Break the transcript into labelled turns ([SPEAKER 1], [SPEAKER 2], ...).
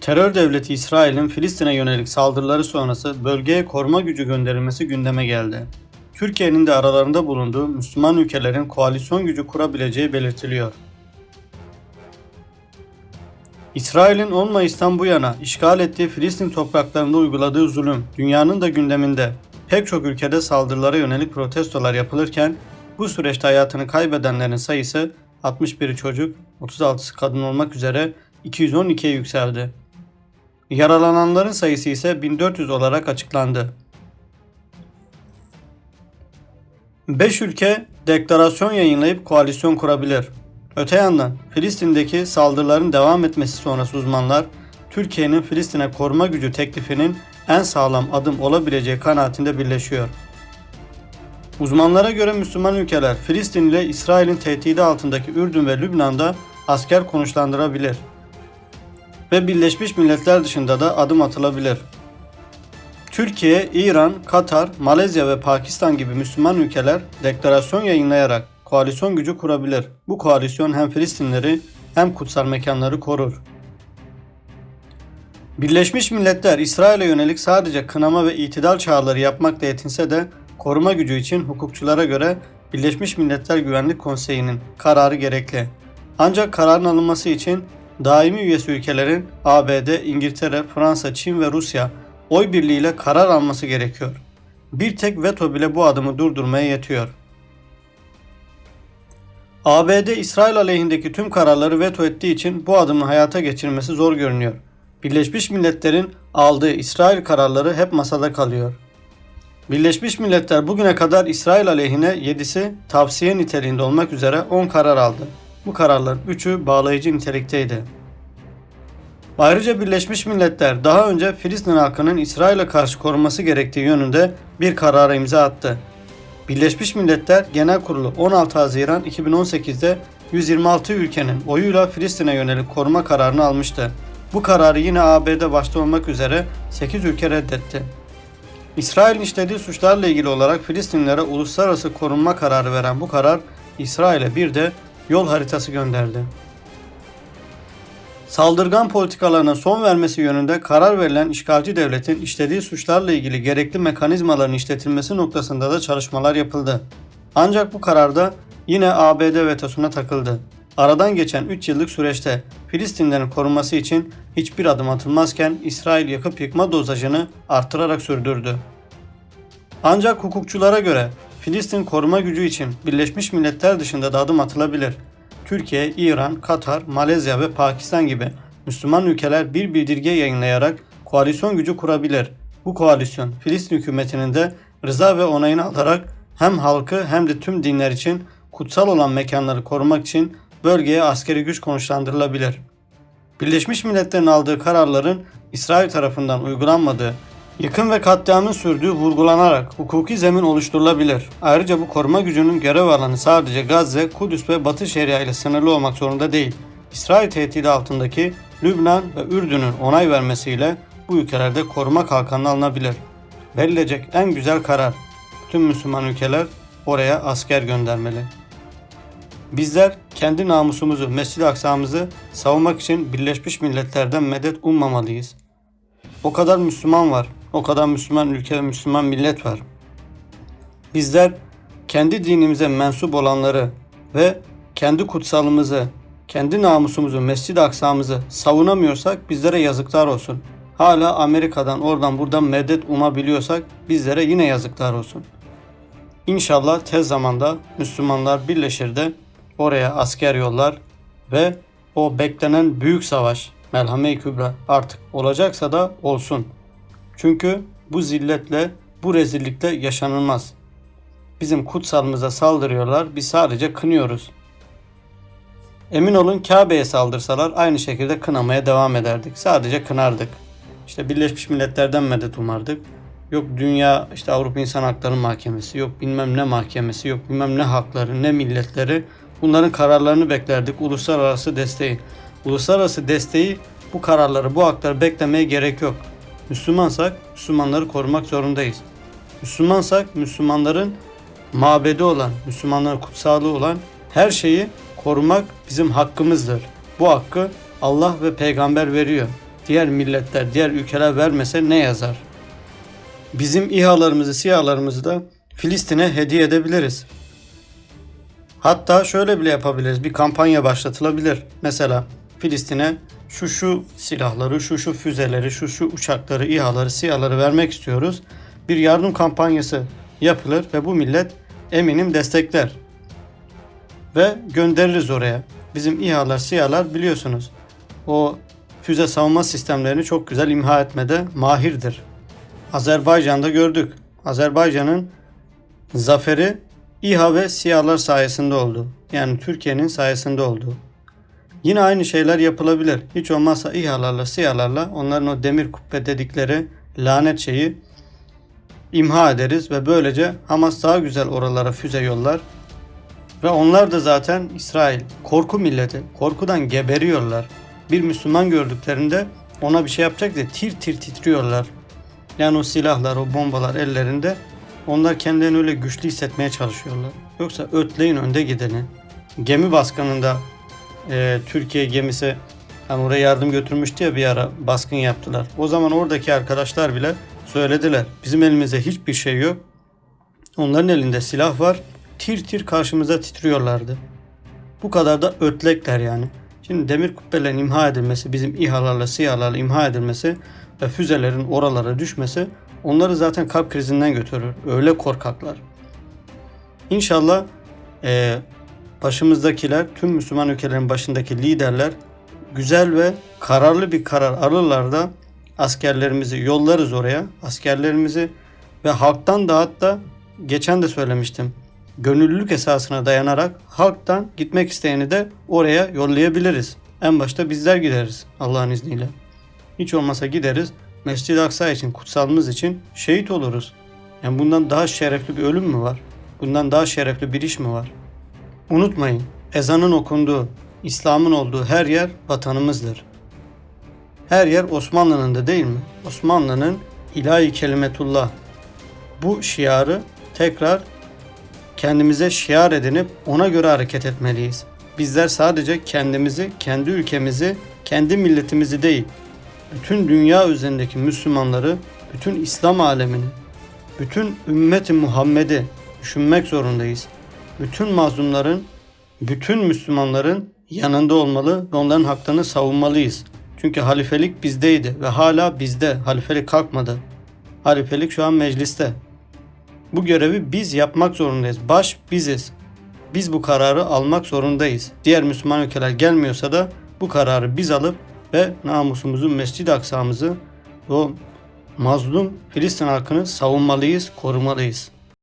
[SPEAKER 1] Terör devleti İsrail'in Filistin'e yönelik saldırıları sonrası bölgeye koruma gücü gönderilmesi gündeme geldi. Türkiye'nin de aralarında bulunduğu Müslüman ülkelerin koalisyon gücü kurabileceği belirtiliyor. İsrail'in 10 Mayıs'tan bu yana işgal ettiği Filistin topraklarında uyguladığı zulüm dünyanın da gündeminde. Pek çok ülkede saldırılara yönelik protestolar yapılırken bu süreçte hayatını kaybedenlerin sayısı 61 çocuk, 36'sı kadın olmak üzere 212'ye yükseldi. Yaralananların sayısı ise 1400 olarak açıklandı. 5 ülke deklarasyon yayınlayıp koalisyon kurabilir. Öte yandan Filistin'deki saldırıların devam etmesi sonrası uzmanlar Türkiye'nin Filistin'e koruma gücü teklifinin en sağlam adım olabileceği kanaatinde birleşiyor. Uzmanlara göre Müslüman ülkeler Filistin ile İsrail'in tehdidi altındaki Ürdün ve Lübnan'da asker konuşlandırabilir ve Birleşmiş Milletler dışında da adım atılabilir. Türkiye, İran, Katar, Malezya ve Pakistan gibi Müslüman ülkeler deklarasyon yayınlayarak koalisyon gücü kurabilir. Bu koalisyon hem Filistinleri hem kutsal mekanları korur. Birleşmiş Milletler İsrail'e yönelik sadece kınama ve itidal çağrıları yapmakla yetinse de koruma gücü için hukukçulara göre Birleşmiş Milletler Güvenlik Konseyi'nin kararı gerekli. Ancak kararın alınması için daimi üyesi ülkelerin ABD, İngiltere, Fransa, Çin ve Rusya oy birliğiyle karar alması gerekiyor. Bir tek veto bile bu adımı durdurmaya yetiyor. ABD İsrail aleyhindeki tüm kararları veto ettiği için bu adımı hayata geçirmesi zor görünüyor. Birleşmiş Milletler'in aldığı İsrail kararları hep masada kalıyor. Birleşmiş Milletler bugüne kadar İsrail aleyhine 7'si tavsiye niteliğinde olmak üzere 10 karar aldı. Bu kararların 3'ü bağlayıcı nitelikteydi. Ayrıca Birleşmiş Milletler daha önce Filistin halkının İsrail'e karşı korunması gerektiği yönünde bir karara imza attı. Birleşmiş Milletler Genel Kurulu 16 Haziran 2018'de 126 ülkenin oyuyla Filistin'e yönelik koruma kararını almıştı. Bu kararı yine ABD başta olmak üzere 8 ülke reddetti. İsrail'in işlediği suçlarla ilgili olarak Filistinlere uluslararası korunma kararı veren bu karar İsrail'e bir de yol haritası gönderdi. Saldırgan politikalarına son vermesi yönünde karar verilen işgalci devletin işlediği suçlarla ilgili gerekli mekanizmaların işletilmesi noktasında da çalışmalar yapıldı. Ancak bu kararda yine ABD vetosuna takıldı. Aradan geçen 3 yıllık süreçte Filistinlerin korunması için hiçbir adım atılmazken İsrail yakıp yıkma dozajını artırarak sürdürdü. Ancak hukukçulara göre Filistin koruma gücü için Birleşmiş Milletler dışında da adım atılabilir. Türkiye, İran, Katar, Malezya ve Pakistan gibi Müslüman ülkeler bir bildirge yayınlayarak koalisyon gücü kurabilir. Bu koalisyon Filistin hükümetinin de rıza ve onayını alarak hem halkı hem de tüm dinler için kutsal olan mekanları korumak için bölgeye askeri güç konuşlandırılabilir. Birleşmiş Milletler'in aldığı kararların İsrail tarafından uygulanmadığı, yıkım ve katliamın sürdüğü vurgulanarak hukuki zemin oluşturulabilir. Ayrıca bu koruma gücünün görev alanı sadece Gazze, Kudüs ve Batı Şeria ile sınırlı olmak zorunda değil. İsrail tehdidi altındaki Lübnan ve Ürdün'ün onay vermesiyle bu ülkelerde koruma kalkanı alınabilir. Verilecek en güzel karar. Tüm Müslüman ülkeler oraya asker göndermeli. Bizler kendi namusumuzu, Mescid-i Aksa'mızı savunmak için Birleşmiş Milletler'den medet ummamalıyız. O kadar Müslüman var, o kadar Müslüman ülke ve Müslüman millet var. Bizler kendi dinimize mensup olanları ve kendi kutsalımızı, kendi namusumuzu, Mescid-i Aksa'mızı savunamıyorsak bizlere yazıklar olsun. Hala Amerika'dan oradan buradan medet umabiliyorsak bizlere yine yazıklar olsun. İnşallah tez zamanda Müslümanlar birleşir de oraya asker yollar ve o beklenen büyük savaş Melhame-i Kübra artık olacaksa da olsun. Çünkü bu zilletle, bu rezillikle yaşanılmaz. Bizim kutsalımıza saldırıyorlar, biz sadece kınıyoruz. Emin olun Kabe'ye saldırsalar aynı şekilde kınamaya devam ederdik. Sadece kınardık. İşte Birleşmiş Milletler'den medet umardık. Yok dünya işte Avrupa İnsan Hakları Mahkemesi, yok bilmem ne mahkemesi, yok bilmem ne hakları, ne milletleri. Bunların kararlarını beklerdik. Uluslararası desteği. Uluslararası desteği bu kararları, bu hakları beklemeye gerek yok. Müslümansak Müslümanları korumak zorundayız. Müslümansak Müslümanların mabedi olan, Müslümanların kutsalı olan her şeyi korumak bizim hakkımızdır. Bu hakkı Allah ve peygamber veriyor. diğer milletler, diğer ülkeler vermese ne yazar? Bizim İHA'larımızı, SİHA'larımızı da Filistin'e hediye edebiliriz. Hatta şöyle bile yapabiliriz. Bir kampanya başlatılabilir. Mesela Filistin'e şu şu silahları, şu şu füzeleri, şu şu uçakları, İHA'ları, SİHA'ları vermek istiyoruz. Bir yardım kampanyası yapılır ve bu millet eminim destekler. Ve göndeririz oraya. Bizim İHA'lar, SİHA'lar biliyorsunuz. O füze savunma sistemlerini çok güzel imha etmede mahirdir. Azerbaycan'da gördük. Azerbaycan'ın zaferi İHA ve SİHA'lar sayesinde oldu. Yani Türkiye'nin sayesinde oldu. Yine aynı şeyler yapılabilir. Hiç olmazsa İHA'larla, SİHA'larla onların o demir kubbe dedikleri lanet şeyi imha ederiz ve böylece Hamas daha güzel oralara füze yollar. Ve onlar da zaten İsrail korku milleti. Korkudan geberiyorlar. Bir Müslüman gördüklerinde ona bir şey yapacak diye tir tir titriyorlar. Yani o silahlar, o bombalar ellerinde onlar kendilerini öyle güçlü hissetmeye çalışıyorlar. Yoksa ötleyin önde gideni. Gemi baskınında e, Türkiye gemisi hani oraya yardım götürmüştü ya bir ara baskın yaptılar. O zaman oradaki arkadaşlar bile söylediler. Bizim elimizde hiçbir şey yok. Onların elinde silah var. Tir tir karşımıza titriyorlardı. Bu kadar da ötlekler yani. Şimdi demir kubbelerin imha edilmesi, bizim İHA'larla, SİHA'larla imha edilmesi ve füzelerin oralara düşmesi onları zaten kalp krizinden götürür. Öyle korkaklar. İnşallah eee, başımızdakiler, tüm Müslüman ülkelerin başındaki liderler güzel ve kararlı bir karar alırlar da askerlerimizi yollarız oraya. Askerlerimizi ve halktan da hatta geçen de söylemiştim. Gönüllülük esasına dayanarak halktan gitmek isteyeni de oraya yollayabiliriz. En başta bizler gideriz Allah'ın izniyle. Hiç olmasa gideriz. Mescid-i Aksa için, kutsalımız için şehit oluruz. Yani bundan daha şerefli bir ölüm mü var? Bundan daha şerefli bir iş mi var? Unutmayın, ezanın okunduğu, İslam'ın olduğu her yer vatanımızdır. Her yer Osmanlı'nın da değil mi? Osmanlı'nın ilahi kelimetullah. Bu şiarı tekrar kendimize şiar edinip ona göre hareket etmeliyiz. Bizler sadece kendimizi, kendi ülkemizi, kendi milletimizi değil, bütün dünya üzerindeki Müslümanları, bütün İslam alemini, bütün ümmeti Muhammed'i düşünmek zorundayız. Bütün mazlumların, bütün Müslümanların yanında olmalı ve onların haklarını savunmalıyız. Çünkü halifelik bizdeydi ve hala bizde. Halifelik kalkmadı. Halifelik şu an mecliste. Bu görevi biz yapmak zorundayız. Baş biziz. Biz bu kararı almak zorundayız. Diğer Müslüman ülkeler gelmiyorsa da bu kararı biz alıp ve namusumuzu, Mescid-i Aksa'mızı, o mazlum Filistin halkını savunmalıyız, korumalıyız.